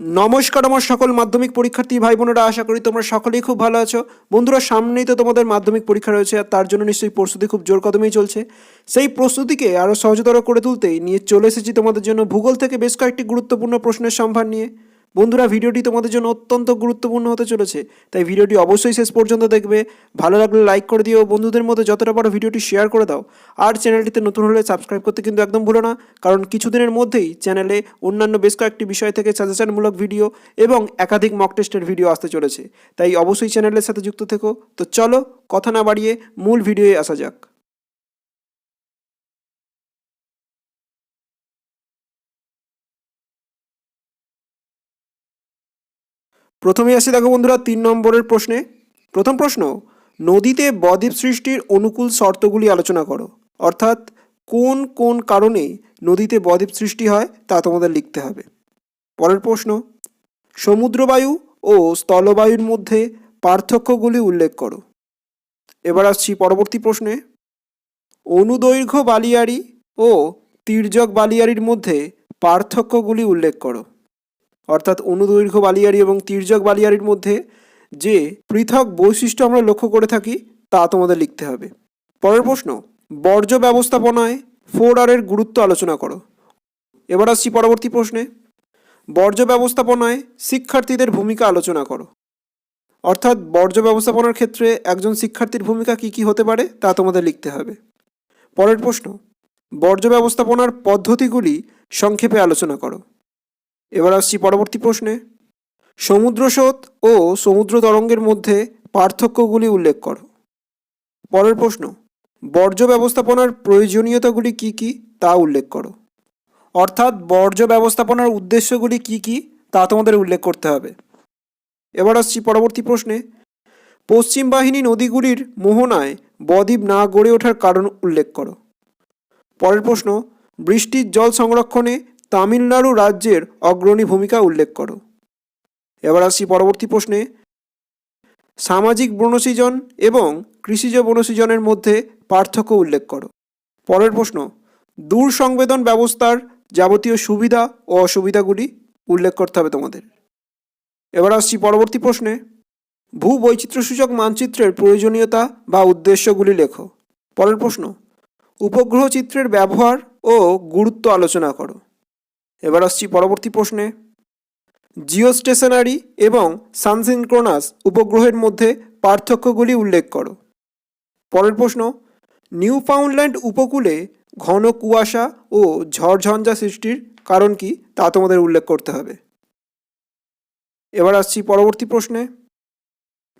নমস্কার আমার সকল মাধ্যমিক পরীক্ষার্থী ভাই বোনেরা, আশা করি তোমরা সকলেই খুব ভালো আছো। বন্ধুরা, সামনেই তো তোমাদের মাধ্যমিক পরীক্ষা রয়েছে, আর তার জন্য নিশ্চয়ই প্রস্তুতি খুব জোর কদমেই চলছে। সেই প্রস্তুতিকে আরও সহজতর করে তুলতেই নিয়ে চলে এসেছি তোমাদের জন্য ভূগোল থেকে বেশ কয়েকটি গুরুত্বপূর্ণ প্রশ্নের সম্ভার নিয়ে। বন্ধুরা, ভিডিওটি তোমাদের জন্য অত্যন্ত গুরুত্বপূর্ণ হতে চলেছে, তাই ভিডিওটি অবশ্যই শেষ পর্যন্ত দেখবে। ভালো লাগলে লাইক করে দিও, বন্ধুদের মধ্যে যতটা পারো ভিডিওটি শেয়ার করে দাও। আর চ্যানেলটিতে নতুন হলে সাবস্ক্রাইব করতে কিন্তু একদম ভুলো না, কারণ কিছুদিনের মধ্যেই চ্যানেলে অন্যান্য বেশ কয়েকটি বিষয় থেকে সাজেশনমূলক ভিডিও এবং একাধিক মক টেস্টের ভিডিও আসতে চলেছে। তাই অবশ্যই চ্যানেলের সাথে যুক্ত থেকো। তো চলো, কথা না বাড়িয়ে মূল ভিডিওয়ে আসা যাক। প্রথমে আসি দেখো বন্ধুরা, তিন নম্বরের প্রশ্নে। প্রথম প্রশ্ন, নদীতে বদ্বীপ সৃষ্টির অনুকূল শর্তগুলি আলোচনা করো। অর্থাৎ, কোন কোন কারণে নদীতে বদ্বীপ সৃষ্টি হয় তা তোমাদের লিখতে হবে। পরের প্রশ্ন, সমুদ্রবায়ু ও স্থলবায়ুর মধ্যে পার্থক্যগুলি উল্লেখ করো। এবার আসছি পরবর্তী প্রশ্নে, অনুদৈর্ঘ্য বালিয়াড়ি ও তির্যক বালিয়াড়ির মধ্যে পার্থক্যগুলি উল্লেখ করো। অর্থাৎ অনুদৈর্ঘ্য বালিয়াড়ি এবং তির্যক বালিয়াড়ির মধ্যে যে পৃথক বৈশিষ্ট্য আমরা লক্ষ্য করে থাকি, তা তোমাদের লিখতে হবে। পরের প্রশ্ন, বর্জ্য ব্যবস্থাপনায় ফোর আরের গুরুত্ব আলোচনা করো। এবার আসছি পরবর্তী প্রশ্নে। বর্জ্য ব্যবস্থাপনায় শিক্ষার্থীদের ভূমিকা আলোচনা করো। অর্থাৎ বর্জ্য ব্যবস্থাপনার ক্ষেত্রে একজন শিক্ষার্থীর ভূমিকা কী কী হতে পারে, তা তোমাদের লিখতে হবে। পরের প্রশ্ন, বর্জ্য ব্যবস্থাপনার পদ্ধতিগুলি সংক্ষেপে আলোচনা করো। এবার আসছি পরবর্তী প্রশ্নে। সমুদ্র স্রোত ও সমুদ্র তরঙ্গের মধ্যে পার্থক্যগুলি উল্লেখ করো। পরের প্রশ্ন, বর্জ্য ব্যবস্থাপনার প্রয়োজনীয়তাগুলি কি কি তা উল্লেখ করো। অর্থাৎ বর্জ্য ব্যবস্থাপনার উদ্দেশ্যগুলি কি কি তা তোমাদের উল্লেখ করতে হবে। এবার আসছি পরবর্তী প্রশ্নে, পশ্চিম বাহিনী নদীগুলির মোহনায় বদ্বীপ না গড়ে ওঠার কারণ উল্লেখ করো। পরের প্রশ্ন, বৃষ্টির জল সংরক্ষণে তামিলনাড়ু রাজ্যের অগ্রণী ভূমিকা উল্লেখ করো। এবার আসছি পরবর্তী প্রশ্নে। সামাজিক বনসৃজন এবং কৃষিজ বনসৃজনের মধ্যে পার্থক্য উল্লেখ করো। পরের প্রশ্ন, দূর সংবেদন ব্যবস্থার যাবতীয় সুবিধা ও অসুবিধাগুলি উল্লেখ করতে হবে তোমাদের। এবার আসছি পরবর্তী প্রশ্নে। ভূ বৈচিত্র্যসূচক মানচিত্রের প্রয়োজনীয়তা বা উদ্দেশ্যগুলি লেখো। পরের প্রশ্ন, উপগ্রহ চিত্রের ব্যবহার ও গুরুত্ব আলোচনা করো। এবার আসছি পরবর্তী প্রশ্নে। জিও স্টেশনারি এবং সানসিনক্রোনাস উপগ্রহের মধ্যে পার্থক্যগুলি উল্লেখ করো। পরের প্রশ্ন নিউ ফাউন্ডল্যান্ড উপকূলে ঘন কুয়াশা ও ঝড়ঝঞ্ঝা সৃষ্টির কারণ কি তা তোমাদের উল্লেখ করতে হবে। এবার আসছি পরবর্তী প্রশ্নে।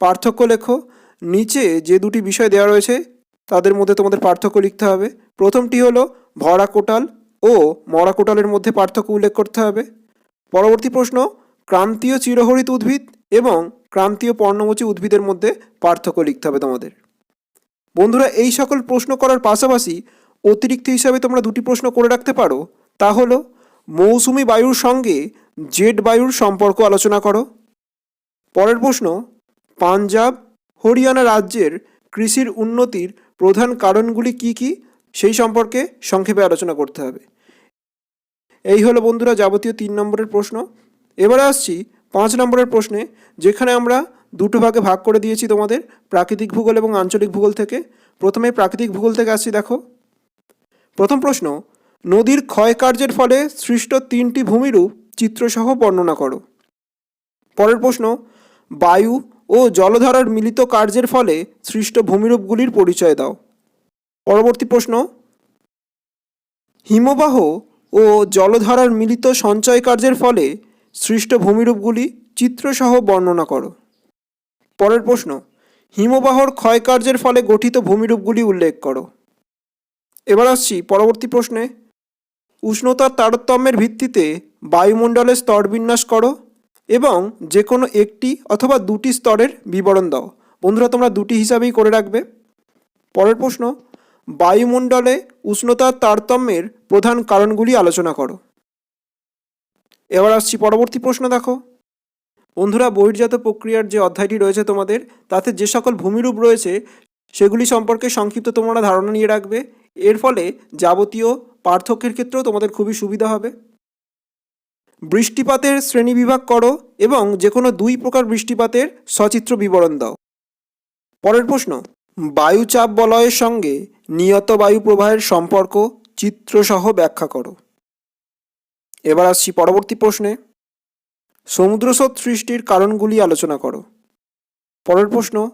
পার্থক্য লেখো, নিচে যে দুটি বিষয় দেওয়া রয়েছে, তাদের মধ্যে তোমাদের পার্থক্য লিখতে হবে। প্রথমটি হলো ভরা কোটাল ও মরা কোটালের মধ্যে পার্থক্য উল্লেখ করতে হবে। পরবর্তী প্রশ্ন, ক্রান্তীয় চিরহরিত উদ্ভিদ এবং ক্রান্তীয় পর্ণমোচী উদ্ভিদের মধ্যে পার্থক্য লিখতে হবে তোমাদের। বন্ধুরা, এই সকল প্রশ্ন করার পাশাপাশি অতিরিক্ত হিসাবে তোমরা দুটি প্রশ্ন করে রাখতে পারো। তা হলো, মৌসুমি বায়ুর সঙ্গে জেট বায়ুর সম্পর্ক আলোচনা করো। পরের প্রশ্ন, পাঞ্জাব, হরিয়ানা রাজ্যের কৃষির উন্নতির প্রধান কারণগুলি কি কি? সেই সম্পর্কে সংক্ষেপে আলোচনা করতে হবে। এই হলো বন্ধুরা যাবতীয় তিন নম্বরের প্রশ্ন। এবারে আসছি পাঁচ নম্বরের প্রশ্নে, যেখানে আমরা দুটো ভাগে ভাগ করে দিয়েছি তোমাদের, প্রাকৃতিক ভূগোল এবং আঞ্চলিক ভূগোল থেকে। প্রথমে প্রাকৃতিক ভূগোল থেকে আসছি, দেখো। প্রথম প্রশ্ন, নদীর ক্ষয়কার্যের ফলে সৃষ্ট তিনটি ভূমিরূপ চিত্রসহ বর্ণনা করো। পরের প্রশ্ন, বায়ু ও জলধারার মিলিত কার্যের ফলে সৃষ্ট ভূমিরূপগুলির পরিচয় দাও। পরবর্তী প্রশ্ন, হিমবাহ ও জলধারার মিলিত সঞ্চয় কার্যের ফলে সৃষ্ট ভূমিরূপগুলি চিত্রসহ বর্ণনা করো। পরের প্রশ্ন, হিমবাহর ক্ষয়কার্যের ফলে গঠিত ভূমিরূপগুলি উল্লেখ করো। এবার আসছি পরবর্তী প্রশ্নে, উষ্ণতার তারতম্যের ভিত্তিতে বায়ুমণ্ডলের স্তর বিন্যাস করো এবং যে কোনো একটি অথবা দুটি স্তরের বিবরণ দাও। বন্ধুরা, তোমরা দুটি হিসাবেই করে রাখবে। পরের প্রশ্ন বায়ুমণ্ডলে উষ্ণতার তারতম্যের প্রধান কারণগুলি আলোচনা করো। এবার আসছি পরবর্তী প্রশ্ন দেখো। বন্ধুরা, বহির্জাত প্রক্রিয়ার যে অধ্যায়টি রয়েছে তোমাদের, তাতে যে সকল ভূমিরূপ রয়েছে, সেগুলি সম্পর্কে সংক্ষিপ্ত তোমরা ধারণা নিয়ে রাখবে। এর ফলে যাবতীয় পার্থক্যের ক্ষেত্রেও তোমাদের খুবই সুবিধা হবে। বৃষ্টিপাতের শ্রেণীবিভাগ করো এবং যে কোনো দুই প্রকার বৃষ্টিপাতের সচিত্র বিবরণ দাও। পরের প্রশ্ন, বায়ুচাপ বলয়ের সঙ্গে নিয়ত বায়ু প্রবাহের সম্পর্ক চিত্রসহ ব্যাখ্যা করো। এবার আসছি পরবর্তী প্রশ্নে। সমুদ্রস্রোত সৃষ্টির কারণগুলি আলোচনা করো। পরের প্রশ্ন,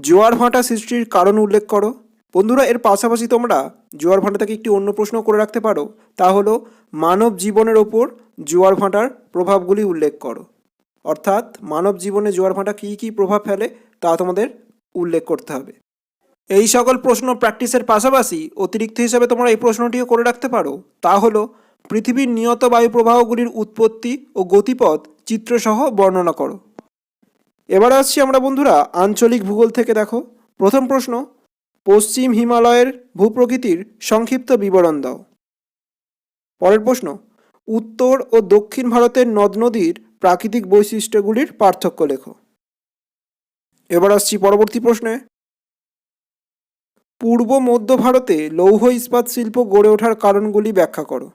জোয়ার ভাঁটা সৃষ্টির কারণ উল্লেখ করো। বন্ধুরা, এর পাশাপাশি তোমরা জোয়ার ভাঁটা থেকে একটি অন্য প্রশ্ন করে রাখতে পারো। তা হলো, মানব জীবনের ওপর জোয়ার ভাঁটার প্রভাবগুলি উল্লেখ করো। অর্থাৎ, মানব জীবনে জোয়ার ভাঁটা কী কী প্রভাব ফেলে তা তোমাদের উল্লেখ করতে হবে। এই সকল প্রশ্ন প্র্যাকটিসের পাশাপাশি অতিরিক্ত হিসাবে তোমরা এই প্রশ্নটিও করে রাখতে পারো। তা হলো, পৃথিবীর নিয়ত বায়ু প্রবাহগুলির উৎপত্তি ও গতিপথ চিত্রসহ বর্ণনা করো। এবার আসছি আমরা বন্ধুরা আঞ্চলিক ভূগোল থেকে দেখো। প্রথম প্রশ্ন, পশ্চিম হিমালয়ের ভূপ্রকৃতির সংক্ষিপ্ত বিবরণ দাও। পরের প্রশ্ন, উত্তর ও দক্ষিণ ভারতের নদ নদীর প্রাকৃতিক বৈশিষ্ট্যগুলির পার্থক্য লেখো। এবার আসছি পরবর্তী প্রশ্নে পূর্ব মধ্য ভারতে লৌহ ইস্পাত শিল্প গড়ে ওঠার কারণগুলি ব্যাখ্যা করো।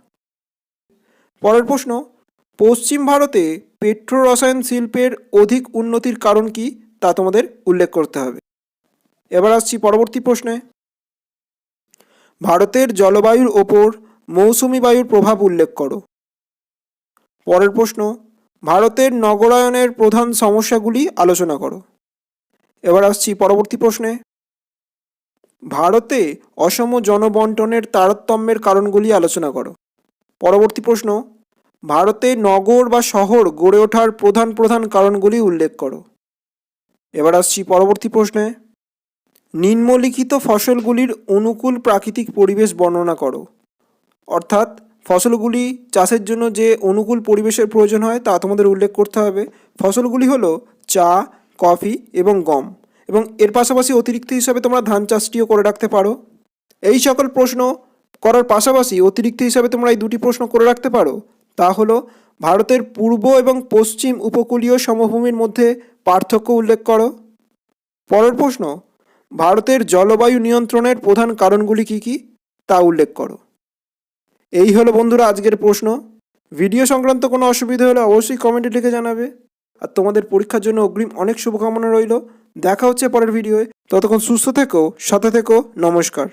পরের প্রশ্ন, পশ্চিম ভারতে পেট্রো রসায়ন শিল্পের অধিক উন্নতির কারণ কি তা তোমাদের উল্লেখ করতে হবে। এবার আসছি পরবর্তী প্রশ্নে। ভারতের জলবায়ুর ওপর মৌসুমি বায়ুর প্রভাব উল্লেখ করো। পরের প্রশ্ন, ভারতের নগরায়নের প্রধান সমস্যাগুলি আলোচনা করো। এবার আসছি পরবর্তী প্রশ্নে। ভারতে অসম জনবন্টনের তারতম্যের কারণগুলি আলোচনা করো। পরবর্তী প্রশ্ন, ভারতে নগর বা শহর গড়ে ওঠার প্রধান প্রধান কারণগুলি উল্লেখ করো। এবার আসছি পরবর্তী প্রশ্নে, নিম্নলিখিত ফসলগুলির অনুকূল প্রাকৃতিক পরিবেশ বর্ণনা করো। অর্থাৎ, ফসলগুলি চাষের জন্য যে অনুকূল পরিবেশের প্রয়োজন হয় তা তোমাদের উল্লেখ করতে হবে। ফসলগুলি হলো চা, কফি এবং গম। এবং এর পাশাপাশি অতিরিক্ত হিসাবে তোমরা ধান চাষটিও করে রাখতে পারো। এই সকল প্রশ্ন করার পাশাপাশি অতিরিক্ত হিসাবে তোমরা এই দুটি প্রশ্ন করে রাখতে পারো। তা হলো, ভারতের পূর্ব এবং পশ্চিম উপকূলীয় সমভূমির মধ্যে পার্থক্য উল্লেখ করো। পরের প্রশ্ন, ভারতের জলবায়ু নিয়ন্ত্রণের প্রধান কারণগুলি কী কী? তা উল্লেখ করো। এই হলো বন্ধুরা আজকের প্রশ্ন। ভিডিও সংক্রান্ত কোনো অসুবিধা হলে অবশ্যই কমেন্টে লিখে জানাবে। আর তোমাদের পরীক্ষার জন্য অগ্রিম অনেক শুভকামনা রইল। দেখা হচ্ছে পরের ভিডিওয়ে। ততক্ষণ সুস্থ থেকো সাথে থেকো নমস্কার।